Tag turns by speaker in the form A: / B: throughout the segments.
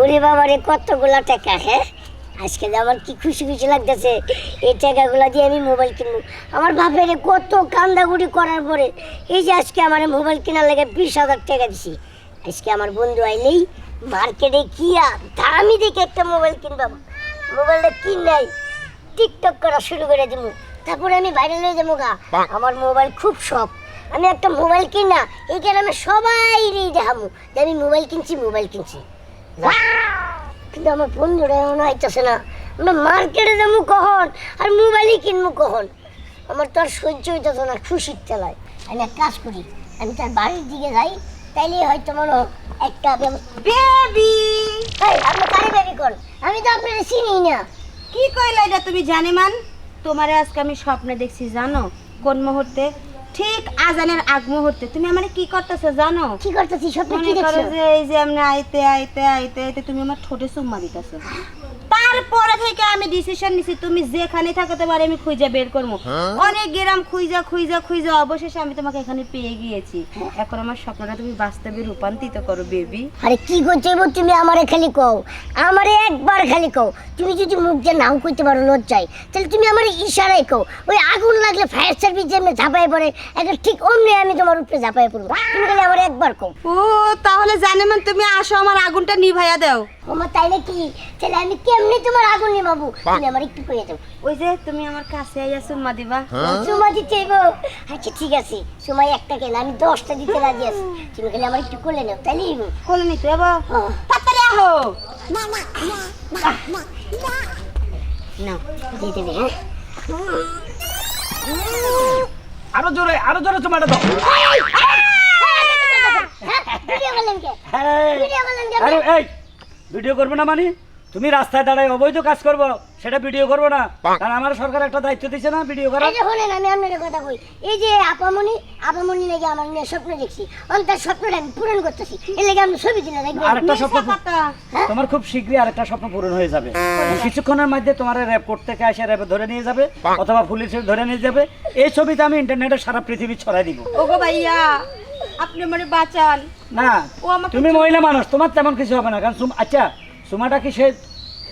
A: ওরে বাবারে কতগুলা টাকা হ্যাঁ? আজকে আমার কি খুশি খুশি লাগতেছে এই টাকাগুলো দিয়ে আমি মোবাইল কিনবো। আমার বাপের কত কান্দাগুড়ি করার পরে এই যে আজকে আমার মোবাইল কেনার লেগে বিশ হাজার টাকা দিছি। আজকে আমার বন্ধু আইলেই মার্কেটে কি আর দামি দেখে একটা মোবাইল কিনবো। মোবাইলটা কিন নাই টিকটক করা শুরু করে দেবো তারপরে আমি বাইরে হয়ে যাব গা। আমার মোবাইল খুব শখ। আমি একটা মোবাইল কিনা এই আমি সবাই দেখাবো যে আমি মোবাইল কিনছি মোবাইল কিনছি। কিন্তু আমার বন্ধুরা এমন আইতেছে না। আমরা মার্কেটে যাব কখন? আর মোবাইলই কিনবো কখন? আমার তো আর সহ্য হইতেছে না খুশির তেলায় আমি এক কাজ করি আমি তার বাড়ির দিকে যাই তাইলে হয়তো মনে একটা বেবি! আপনি কারে বেবি কর আমি তো আপনার চিনি না।
B: কি কইলা এটা তুমি জানে মান? তোমারে আজকে আমি স্বপ্নে দেখছি জানো? কোন মুহূর্তে? ঠিক আজানের আগ মুহূর্তে তুমি আমারে কি করতেছো জানো?
A: কি করতেছি সব কি
B: মনে করো
A: দেখছ?
B: যে এই যে আমরা আইতে আইতে আইতে আইতে তুমি আমার ঠোঁটে চুম্মা দিতেছো। তারপরে থেকে আমি ডিসিশন নিছি তুমি যেখানে থাকো তোমার আমি খুঁজে বের করব। অনেক গেরাম খুঁজা খুঁজা খুঁজা অবশেষে আমি তোমাকে এখানে পেয়ে গিয়েছি। এখন আমার স্বপ্নটা তুমি বাস্তবে রূপান্তরিত করো বেবি
A: আরে কি করতে তুমি আমারে খালি কও? আমারে একবার খালি কও। তুমি যদি মুখ দিয়ে নাও করতে পারো লজ্জায়। তাহলে তুমি আমার ইশারায় কও। ওই আগুন লাগলে ফায়ার সার্ভিস যেমনি ঝাঁপাই পড়ে একবার ঠিক অমনি আমি তোমার উপরে ঝাঁপাই পড়ব। তুমি খালি আমার একবার কও।
B: ও তাহলে জানে মান তুমি আসো আমার আগুনটা নিভাইয়া দাও।
A: আমার তাইলে কি তাহলে আমি কেমনি তোমার আগুন নিবাবো তুমি আমার একটু করে দাও
B: ওই যে তুমি আমার কাছে আইয়া চুম্মা দিবা
A: সুমা দিতে হইব আচ্ছা ঠিক আছে সময় একটা কেন আমি দশটা দিতে রাজি আছি তুমি খালি আমার একটু করে নাও তাইলে হইব
B: কোলে নিতে যাব
A: হ্যাঁ।
B: তাড়াতাড়ি আহো
A: নাও দিয়ে দেবে হ্যাঁ
C: আরও জোরে আরও জোরে তোমাটা দাও আরে এই ভিডিও করবে না মানে? তুমি রাস্তায় দাঁড়ায় অবৈধ কাজ করব সেটা ভিডিও করব না। কারণ আমার সরকার একটা দায়িত্ব দিচ্ছে না ভিডিও করার।
A: শোনেন আমি আপনার কথা কই। এই যে আপামনি আপামনি লেগে আমার নিয়ে স্বপ্ন দেখছি। তার স্বপ্নটা আমি পূরণ করতেছি। এর লেগে আমি ছবি তুলে দেখবেন।
C: আরেকটা স্বপ্ন তোমার খুব শীঘ্রই আরেকটা স্বপ্ন পূরণ হয়ে যাবে। কিছুক্ষণের মধ্যে তোমার র্যাপ কোর্ট থেকে এসে র্যাপে ধরে নিয়ে যাবে অথবা পুলিশে ধরে নিয়ে যাবে। এই ছবিটা আমি ইন্টারনেটে সারা পৃথিবী ছড়াই দিব।
B: ওগো ভাইয়া আপনি আমারে বাঁচান।
C: না
B: ও আমাকে
C: তুমি মহিলা মানুষ তোমার তেমন কিছু হবে না কারণ সুম- আচ্ছা সুমাটা কি সে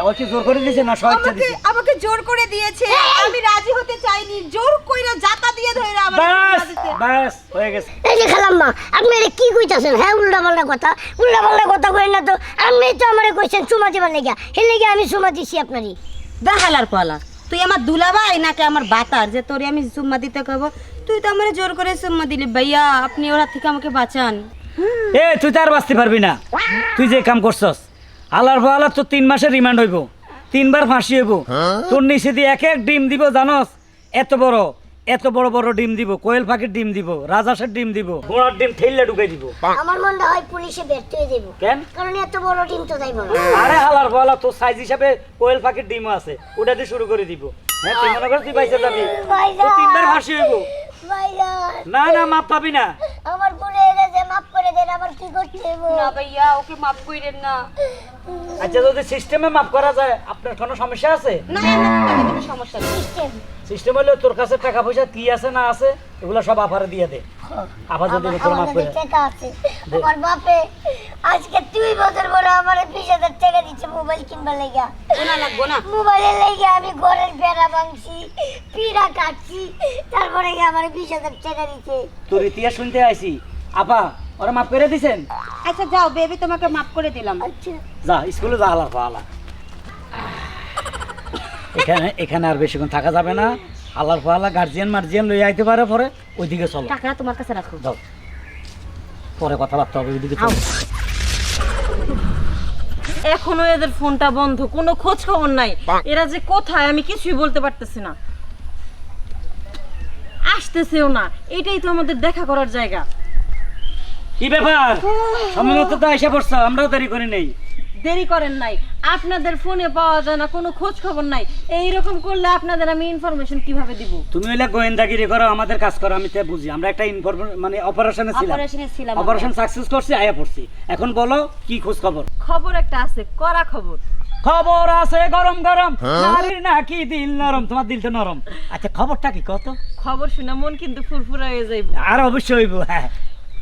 C: ও জোর করে দিয়েছে না স্বেচ্ছা
B: আমাকে
C: দিয়েছে?
B: আমাকে জোর করে দিয়েছে। আমি রাজি হতে চাইনি। জোর কইরা জাতা দিয়ে ধরে আমার
C: ব্যাস ব্যাস হয়ে গেছে।
A: এই যে খালাম্মা আপনি এটা কি কইতাছেন? হ্যাঁ উল্টা পাল্টা কথা। উল্টা পাল্টা কথা কইেন না তো। আপনি তো আমারে কইছেন চুমা দিবার লেগে এর লেগে আমি চুমা দিছি আপনারই।
B: দেখালার পালা। তুই আমার দুলাভাই নাকি আমার বাতার? যে তোরে আমি সুম্মা দিতে কব তুই তো আমার জোর করে সুম্মা দিলি। ভাইয়া, আপনি ওরা থেকে আমাকে বাঁচান।
C: এ, তুই তার বাঁচতে পারবি না। তুই যে কাম করছস আলার ফালা তোর তিন মাসের রিমান্ড হইব। তিনবার ফাঁসি হইব। তোর নিচে দিয়ে এক এক ডিম দিব, জানস? এত বড়। এত বড় বড় ডিম দিব কোয়েল পাখির ডিম দিব রাজহাঁসের ডিম দিব। ঘোড়ার ডিম ঠেললে ঢুকে দিব।
A: আমার মনে হয় পুলিশে ব্যর্থ হয়ে দেব
C: কেন?
A: কারণ এত বড় ডিম তো যাইব না।
C: আরে হালার বলা তো সাইজ হিসাবে কোয়েল পাখির ডিম আছে ওটা দিয়ে শুরু করে দিব। হ্যাঁ তুই মনে করছিস পাইছে যাবি? তো তিনবার ফাঁসি হইব। না না মাপ পাবি না।
A: আমার ভুলে মাফ করে দেন আবার কি করতে হইব?
B: না ভাইয়া ওকে মাফ কইরেন না।
C: আচ্ছা যদি সিস্টেমে মাপ করা যায় আপনার কোনো সমস্যা আছে?
B: না না কোনো সমস্যা নেই।
A: সিস্টেম
C: সিস্টেম হলো তোর কাছে টাকা পয়সা কি আছে না আছে এগুলো সব আফারে দিয়ে দে। আফা যদি তোর
A: আমার
C: করে।
A: টাকা আছে। আমার বাপে আজকে দুই বছর পরে আমার বিশ হাজার টাকা দিচ্ছে মোবাইল কিনবার লেগা।
B: গোনা লাগবো না?
A: মোবাইলের লেগে আমি ঘরের বেড়া ভাঙছি পিড়া কাটছি তারপরে গিয়ে আমার বিশ হাজার টাকা দিচ্ছে।
C: তোর ইতিহাস শুনতে আইছি। আপা ওরা মাফ করে দিছেন?
B: আচ্ছা যাও বেবি তোমাকে মাফ করে দিলাম।
A: আচ্ছা।
C: যা স্কুলে যা হালা পালা এখানে এখানে আর বেশিক্ষণ থাকা যাবে না। আল্লাহর পালা গার্জিয়ান মার্জিয়ান লই আইতে পারে পরে। ওইদিকে চলো।
B: টাকা তোমার কাছে রাখো।
C: যাও। পরে কথাবার্তা হবে ওইদিকে চলো।
D: এখনও এদের ফোনটা বন্ধ কোনো খোঁজ খবর নাই। এরা যে কোথায় আমি কিছুই বলতে পারতেছি না। আসতেছেও না। এটাই তো আমাদের দেখা করার জায়গা।
C: কি ব্যাপার? সময় তো এসে পড়ছো আমরাও দেরি করি নেই।
D: দেরি করেন নাই। আপনাদের ফোনে পাওয়া যায় না কোনো খোঁজ খবর নাই। এইরকম করলে আপনাদের আমি ইনফরমেশন কীভাবে দিব?
C: তুমি হইলে গোয়েন্দাগিরি করো আমাদের কাজ করো আমি তো বুঝি। আমরা একটা ইনফরমেশন মানে অপারেশনে ছিলাম।
B: অপারেশনে ছিলাম
C: অপারেশন সাকসেস করছি আয়া পড়ছি। এখন বলো কি খোঁজ খবর?
D: খবর একটা আছে করা খবর।
C: খবর আছে গরম গরম। নারীর নাকি দিল নরম? তোমার দিল তো নরম। আচ্ছা খবরটা কি কত?
D: খবর শুনে মন কিন্তু ফুরফুরা হয়ে যাইব।
C: আর অবশ্যই হইব হ্যাঁ।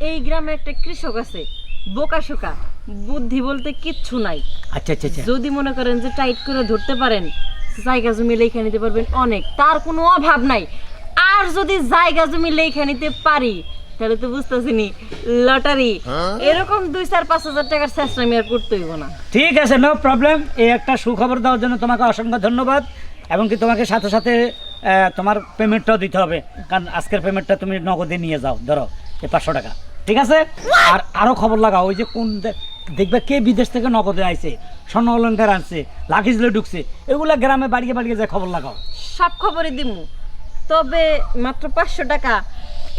D: এই গ্রামে একটা কৃষক আছে বোকা শোকা বুদ্ধি বলতে কিচ্ছু নাই।
C: আচ্ছা আচ্ছা আচ্ছা।
D: যদি মনে করেন যে টাইট করে ধরতে পারেন জায়গা জমি লেখা নিতে পারবেন অনেক তার কোনো অভাব নাই। আর যদি জায়গা জমি লেখা নিতে পারি তাহলে তো বুঝতেছি নি লটারি এরকম দুই চার পাঁচ হাজার টাকার চেষ্টা আমি আর করতে হইব না।
C: ঠিক আছে নো প্রবলেম এই একটা সুখবর দেওয়ার জন্য তোমাকে অসংখ্য ধন্যবাদ এবং কি তোমাকে সাথে সাথে আহ, তোমার পেমেন্টটাও দিতে হবে। কারণ আজকের পেমেন্টটা তুমি নগদে নিয়ে যাও ধরো এই পাঁচশো টাকা। ঠিক আছে? আর আরও খবর লাগাও ওই যে কোন দেখবে কে বিদেশ থেকে নগদে আইছে? স্বর্ণ অলঙ্কার আনছে লাখিজলে ঢুকছে এগুলা গ্রামে বাড়িয়ে বাড়িয়ে যায় খবর লাগাও।
D: সব খবরই দিমু। তবে মাত্র পাঁচশো টাকা।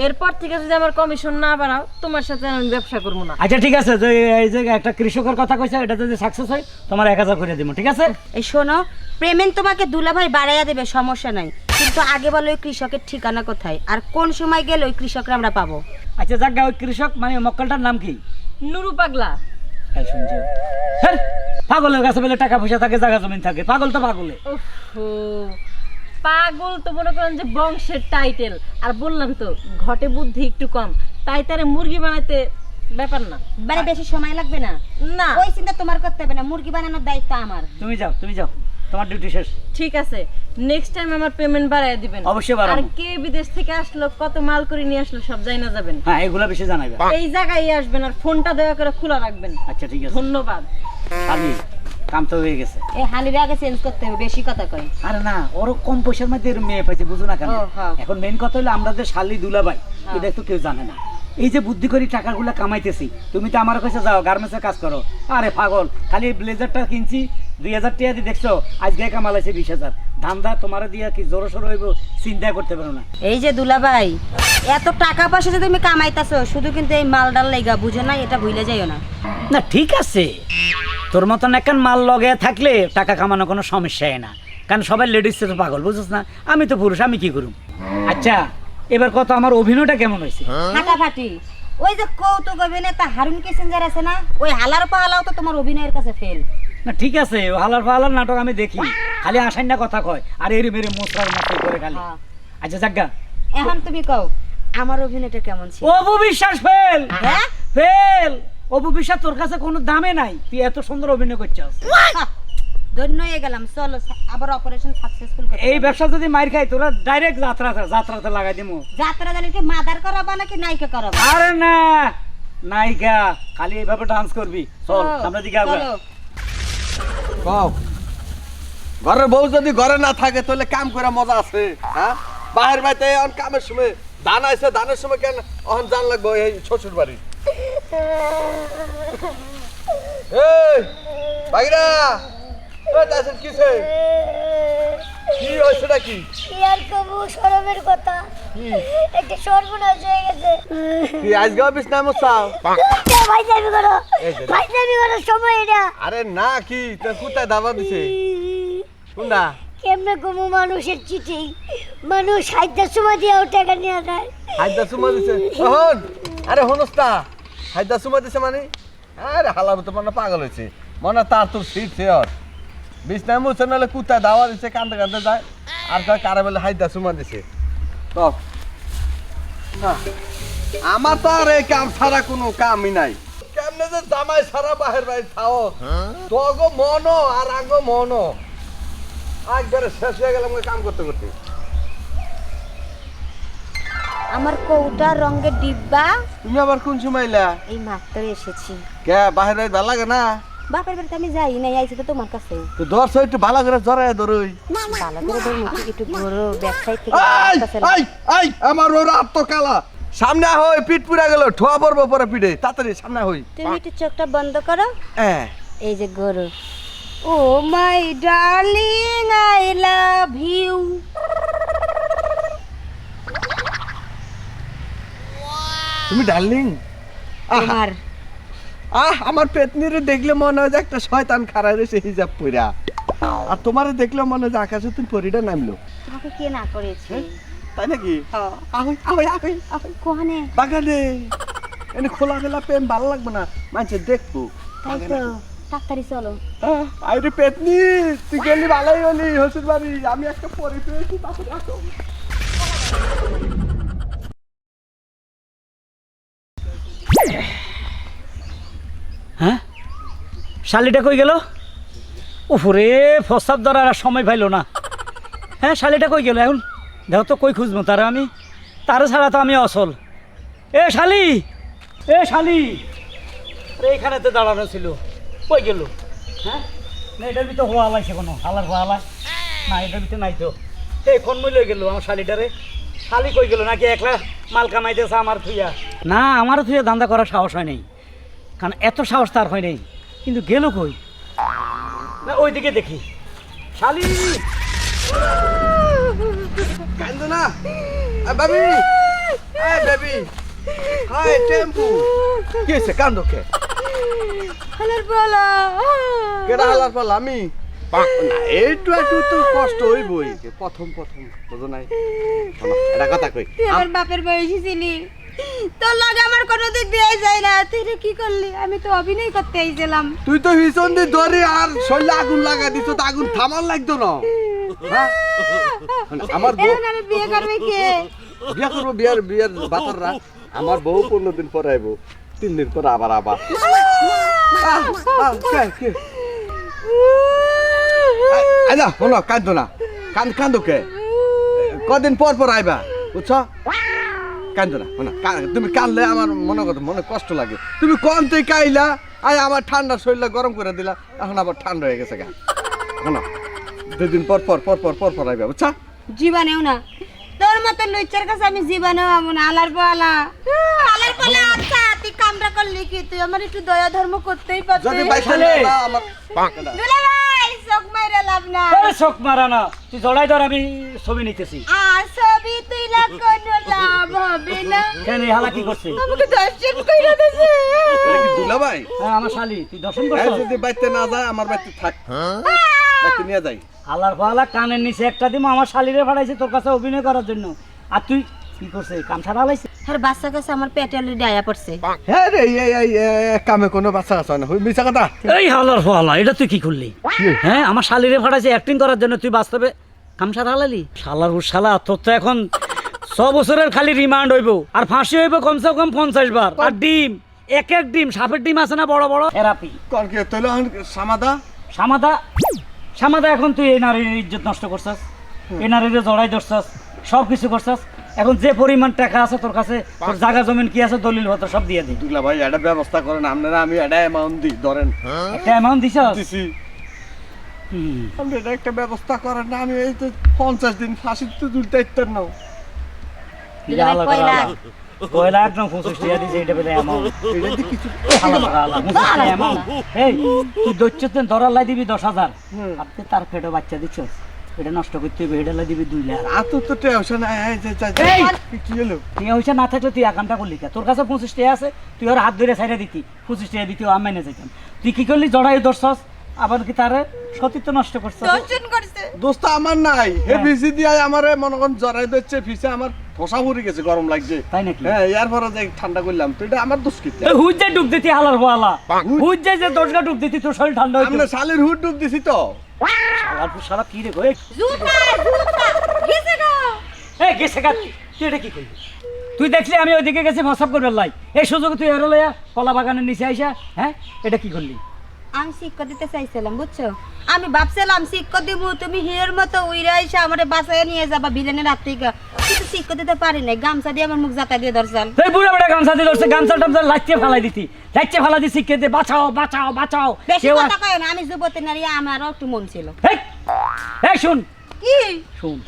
D: এরপর থেকে যদি আমার কমিশন না বাড়াও তোমার সাথে আমি ব্যবসা করব না।
C: আচ্ছা ঠিক আছে যে এই যে একটা কৃষকের কথা কইছে এটা যদি সাকসেস হয় তোমার এক হাজার করে দিব ঠিক আছে?
B: এই শোনো পেমেন্ট তোমাকে দুলাভাই বাড়াইয়া দেবে সমস্যা নাই। কিন্তু আগে বলো ওই কৃষকের ঠিকানা কোথায়? আর কোন সময় গেলে ওই কৃষকরা আমরা পাবো?
C: আচ্ছা যাক ওই কৃষক মানে মক্কলটার নাম কি?
D: নুরু পাগলা।
C: এই শুনছো? হ্যাঁ পাগলের কাছে বলে টাকা পয়সা থাকে জায়গা জমিন থাকে। পাগল তো পাগলে।
D: ওহো, পাগল তো মনে করেন যে বংশের টাইটেল আর বললাম তো ঘটে বুদ্ধি একটু কম। তাই তারে মুরগি বানাইতে ব্যাপার না।
B: মানে বেশি সময় লাগবে না?
D: না।
B: ওই চিন্তা তোমার করতে হবে না মুরগি বানানোর দায়িত্ব আমার।
C: তুমি যাও তুমি যাও। তোমার ডিউটি শেষ।
D: ঠিক আছে নেক্সট টাইম আমার পেমেন্ট বাড়ায় দিবেন।
C: অবশ্যই বাড়াবো।
D: আর কে বিদেশ থেকে আসলো কত মাল করে নিয়ে আসলো সব জানা যাবেন।
C: হ্যাঁ এগুলো বেশি জানাইবে।
D: এই জায়গায় আসবেন আর ফোনটা দয়া করে খোলা রাখবেন।
C: আচ্ছা ঠিক আছে।
D: ধন্যবাদ।
C: আমি কাম তো হয়ে গেছে।
B: এই হানির আগে চেঞ্জ করতে হবে বেশি কথা কয়।
C: আরে না ওর কম পয়সার মধ্যে মেয়ে পাইছে বুঝো না কেন?
B: হ্যাঁ।
C: এখন মেন কথা হলো আমরা যে শালি দুলাভাই এটা তো কেউ জানে না। এই যে বুদ্ধি করে টাকাগুলো কামাইতেছি তুমি তো আমার কাছে যাও গার্মেন্টসে কাজ করো। আরে পাগল খালি ব্লেজারটা কিনছি দুই হাজার টাকা দিয়ে দেখছ আজকে কামালাইছে বিশ হাজার। ধান্দা তোমার দিয়ে কি জোরো সরো হইব চিন্তা করতে পারো না।
B: এই যে দুলাভাই এত টাকা পয়সা যে তুমি কামাইতাছো শুধু কিন্তু এই মাল ডাল লেগা বুঝো না এটা ভুলে যাইও না।
C: না ঠিক আছে। তোর মতন এখন মাল লগে থাকলে টাকা কামানো কোনো সমস্যাই না। কারণ সবাই লেডিস তো পাগল বুঝছিস না? আমি তো পুরুষ আমি কি করুম? আচ্ছা এবার কত আমার অভিনয়টা কেমন হয়েছে?
B: ফাটাফাটি। ওই যে কৌতুক অভিনেতা হারুন কিসেঞ্জার আছে না ওই হালার পাহালাও তো তোমার অভিনয়ের কাছে ফেল
C: না ঠিক আছে ও হালার ফালার নাটক আমি দেখি। খালি আসাই না কথা কয় আর এর মেরে মোসরার মতো করে খালি।
B: হ্যাঁ।
C: আচ্ছা জাগা
B: এখন তুমি কও আমার অভিনয়টা কেমন ছিল?
C: অপু বিশ্বাস ফেল!
B: হ্যাঁ?
C: ফেল! অপু বিশ্বাস তোর কাছে কোনো দামে নাই। তুই এত সুন্দর অভিনয় করছিস।
B: ধন্য হয়ে গেলাম চলো আবার অপারেশন সাকসেসফুল করতে
C: এই ব্যবসা যদি মার খাই তোরা ডাইরেক্ট যাত্রাতে যাত্রাতে লাগাই দিমু।
B: যাত্রা জানিকে মাদার করাবা নাকি নায়িকা করাবা?
C: আরে না নায়িকা খালি এইভাবে ডান্স করবি। চল আমরা দিকে আগে
E: কও। ঘরের বউ যদি ঘরে না থাকে তাহলে কাম করে মজা আছে হ্যাঁ? বাহির বাইতে এখন কামের সময় ধান আছে ধানের সময় কেন এখন জান লাগবো এই শ্বশুর বাড়ি? এই বাগিরা! কি হয়েছে? নাকি?
A: কি আর কবু সরমের কথা। একটা সর্বনাশ হয়ে গেছে।
E: কি আজকে অফিস নাম চাও
A: ভাই যাবি করো। ভাই যাবি করো সময় এটা।
E: আরে না কি তোর কোথায় দাবা দিছে? কোনটা?
A: কেমনে কমু মানুষের চিঠি? মানুষ হাইটার সময় দিয়েও টাকা নিয়ে যায়।
E: হাইদা সুমা দিছে? হন আরে হনস্তা হাইদা সুমা দিছে মানে? আরে হালার তো মনে পাগল হয়েছে। মনে তার তোর সিট বিছনা মুছে নাহলে কুত্তায় দাওয়া দিছে কান্দে কান্দে যায়। আর কয় কারে বলে হাইদা সুমা দিছে। তো না। আমার তো আর এই কাম ছাড়া কোনো কামই নাই। কেমনে যে জামাই সারা বাহির বাহির থাও তো গো মন আর আঙ্গ মন একবারে শেষ হয়ে গেলাম কাম করতে করতে।
B: আমার কৌটা রঙের ডিব্বা।
E: তুমি আবার কোন সময়
B: এই মাত্র এসেছি।
E: কে বাহির বাহির ভালো লাগে না?
B: বাপের বাড়িতে আমি যাই নাই আইছি তো তোমার কাছে।
E: তো দর্শ একটু ভালো করে জড়ায় ধরুই
B: ভালো করে ধরুন একটু বড় ব্যবসায়ী থেকে
E: আই আই আই আমার ওর আত্ম কালা সামনে হই পিঠ পুরা গেল ঠোয়া পড়ব পরে পিঠে। তাড়াতাড়ি সামনে হই
B: তুমি একটু চোখটা বন্ধ করো।
E: হ্যাঁ।
B: এই যে গরু। ও my darling I love you.
E: তুমি ডার্লিং?
B: তোমার
E: আহ আমার পেতনিরে দেখলে মনে হয় যে একটা শয়তান খাড়া রয়েছে হিজাব পইরা। আর তোমারে দেখলে মনে হয় যে আকাশে তুমি পরিটা নামলো।
B: তোমাকে কে না করেছে?
E: তাই নাকি? আহই আহই আহই আহই।
B: কোহানে?
E: বাগানে। এনে খোলা মেলা পেন ভালো লাগবে না মানুষে দেখব।
B: তাই তো তাড়াতাড়ি চলো।
E: আহ, আরে পেতনি তুই গেলি ভালোই হলি হসুর বাড়ি। আমি একটা পরে পেয়েছি তারপরে আসো।
C: শালিটা কই গেল? উফরে ফসাব ধরার আর সময় পাইলো না। হ্যাঁ শালিটা কই গেল এখন? দেখো তো কই খুঁজবো, তারা আমি? তারা ছাড়া তো আমি অসল এ শালি! এ শালি! এখানে তো দাঁড়ানো ছিল। কই গেল? হ্যাঁ? না, এটার ভিতরে হওয়া লাইছে কোনো। হালার হওয়া লাই না, এটার ভিতরে নাই তো। এই কোন মূল্য গেল আমার শালিটারে শালি কই গেল নাকি একলা মাল কামাইতেছে আমার থুইয়া? না, আমারও থুইয়া ধান্দা করার সাহস হয় নাই। কারণ এত সাহস তার হয় নাই। কিন্তু গেল কই? না ওইদিকে দেখি। শালি!
E: কান্দো না। বেবি! এই বেবি! হাই টেম্পু! কি হয়েছে? কান্দো কে?
B: হালার বলা
E: কেডা হালার পালা আমি? এইটু একটু তো কষ্ট হইবই। প্রথম প্রথম বুঝো নাই? শোনো, এটা কথা কই।
B: আমার বাপের বয়সী ছিলি। তোর লগে আমার কোনো দিক দিয়ে যায় না। তুই রে কি করলি? আমি তো অভিনয় করতে আইছিলাম।
E: তুই তো ভীষণ দিয়ে ধরে আর শরীরে আগুন লাগা দিছ তো আগুন থামার লাগতো না। হ্যাঁ? আমার বউ
B: আমি বিয়ে করবে কে?
E: বিয়া করব বিয়ার বিয়ার বাতাররা আমার বউ পনেরো দিন পরে আইবো তিন দিন পরে আবার আবার। না শোনো কান্দো না। কান কান্দো কে? কদিন পর পর আইবা বুঝছ? কান্দো না কা- তুমি কানলে আমার মনে কথা মনে কষ্ট লাগে। তুমি কম থেকে কাইলা আই আমার ঠান্ডা শরীরটা গরম করে দিলা এখন আবার ঠান্ডা হয়ে গেছে গা। শোনো দুদিন পর পর পর পর পর পর আইবা বুঝছা?
B: জীবনেও না। তোর মতো লুচ্চার কাছে আমি জীবনেও আমন আলার পালা। আলার পালা আচ্ছা তুই কামটা করলি কি? তুই আমার একটু দয়া ধর্ম করতেই
E: যদি
B: পারতি
E: বাইসা
C: তাহলে-
E: না আমার।
B: দুলা ভাই চোখ মাইরা লাভ না
C: আরে চোখ মারা না তুই জড়াই ধর আমি ছবি নিতেছি।
B: আর ছবি তুই না কোনো লাভ হবে না।
C: কেন এই হালা কি করছে?
B: আমাকে দর্শন কইরা দিছে
E: এটা কি
C: হ্যাঁ আমার শালি তুই দর্শন
E: হ্যাঁ,
C: করছ
E: যদি বাইতে না যায় আমার বাইতে থাক। বাইতে নিয়ে যাই।
C: হালার ফালা কানের নিচে একটা দিমো আমার শালিরে ফাড়াইছে তোর কাছে অভিনয় করার জন্য। আর তুই কি করছে? কাম
B: আর বাচ্চা কাছে আমার পেটে অলরেডি আয়া পড়ছে।
E: হ্যাঁ রে এই এই কামে কোনো বাচ্চা হয় না। মিছা কথা?
C: এই হালার ফালা এটা তুই কি করলি? হ্যাঁ আমার শালিরে ফাড়াইছে অ্যাক্টিং করার জন্য তুই বাস্তবে কাম ছাড়া হালালি শালার শালা তোর তো এখন ছ বছরের খালি রিমান্ড হইব আর ফাঁসি হইব কমসে কম পঞ্চাশ বার। আর ডিম এক এক ডিম সাপের ডিম আছে না বড় বড়? থেরাপি
E: কর তৈল সামাদা?
C: সামাদা সামাদা এখন তুই এই নারীর ইজ্জত নষ্ট করছাস এই নারীর জড়াই ধরছাস সব কিছু করছাস। এখন যে পরিমাণ টাকা আছে তোর কাছে তোর জায়গা জমিন কি আছে দলিল পত্র সব দিয়ে দিই
E: দুলা ভাই এটা ব্যবস্থা করেন আপনারা আমি এটা অ্যামাউন্ট দিই ধরেন।
C: একটা অ্যামাউন্ট
E: দিছি।
C: হুম।
E: আপনি এটা একটা ব্যবস্থা করেন না আমি এই তো পঞ্চাশ দিন ফাঁসি তো তুলতে ইত্যার নাও।
B: কয়লা।
C: একদম পঁচিশ টাকা দিছে এটা অ্যামাউন্ট এই তুই ধরার লাই দিবি দশ হাজার। আপনি তার পেটে বাচ্চা দিচ্ছস এটা নষ্ট করতে হবে এটা দিবি দুই লাখ।
E: আতো তো টেনশন! কি হলো?
C: হইছে না থাকলে তুই একামটা করলি তোর কাছে পঁচিশ টাকা আছে তুই ওর হাত ধরে সাইডে দিতি। পঁচিশ টাকা দিতি আমি মেনে যেতাম তুই কি করলি? জড়াই ধরছস আবার কি তারে সতীত্ব নষ্ট করছস?
B: দর্শন করছে।
E: দোস্ত আমার নাই। হে ভিসি দিয়ে আমার মনে করেন জড়াই দিচ্ছে ফিসে আমার ফসা পড়ে গেছে গরম লাগছে।
C: তাই নাকি?
E: হ্যাঁ ইয়ার পরে যে ঠান্ডা করলাম। তো এটা আমার দোষ কি?
C: হুজ যে ডুব দিতি হালার পোয়ালা হুজ যে যে দশটা ডুব দিতি তোর শরীর ঠান্ডা হইতো
E: আমরা শালের হুড ডুব দিছি তো।
C: পর শালা কি রে
B: জুতা জুতা গেছে গো।
C: এ গেছে গা। তুই এটা কি কইলি তুই দেখলি আমি ওইদিকে গেছি মশাব করবার লাই। এই সুযোগ তুই এর লইয়া কলা বাগানের নিচে আইসা হ্যাঁ? এটা কি করলি?
B: আমি শিক্ষা দিতে চাইছিলাম বুঝছ? আমি ভাবছিলাম শিক্ষা দিব তুমি হিরের মতো উইরা আইসা আমার বাসায় নিয়ে যাবা ভিলেনের হাত থেকে কিন্তু শিক্ষা পারি নাই। গামছা দিয়ে আমার মুখ জাতা দিয়ে ধরছাল
C: এই বুড়া বেটা গামছা দিয়ে ধরছে গামছা টামছা লাইতে ফালাই দিতি। লাইতে ফালা দিছি কে দে বাঁচাও বাঁচাও বাঁচাও।
B: বেশি কথা কয় না আমি যুবতী নারী আমারও একটু মন ছিল।
C: এই, এই শুন।
B: কি?
C: শুন।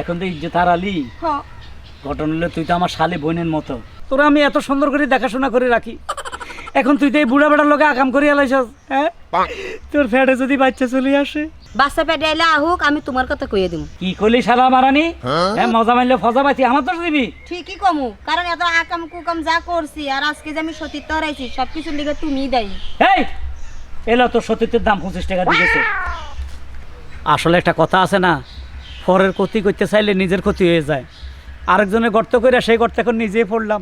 C: এখন তো ইজ্জত হারালি। ঘটনা হলো তুই তো আমার শালি বোনের মতো। তোরা আমি এত সুন্দর করে দেখাশোনা করে রাখি। এখন তুই তো এই বুড়া বেটার লোকে আকাম করে এলাইছস হ্যাঁ? তোর ফ্যাটে যদি বাচ্চা চলে আসে
B: বাচ্চা পেটে এলে আহুক আমি তোমার কথা কইয়ে দিব
C: কি করলি সারা মারানি? হ্যাঁ? মজা মারলে ফজা পাইছি আমার তো দিবি?
B: ঠিকই কমু কারণ এত আকাম কুকাম যা করছি আর আজকে যে আমি সতীর্থ হারাইছি সবকিছুর লিগে তুমি দায়ী।
C: এই এলো তোর সতীর্থের দাম পঁচিশ টাকা দিয়েছে আসলে একটা কথা আছে না পরের ক্ষতি করতে চাইলে নিজের ক্ষতি হয়ে যায়। আরেকজনের গর্ত করে সেই গর্তে এখন নিজেই পড়লাম।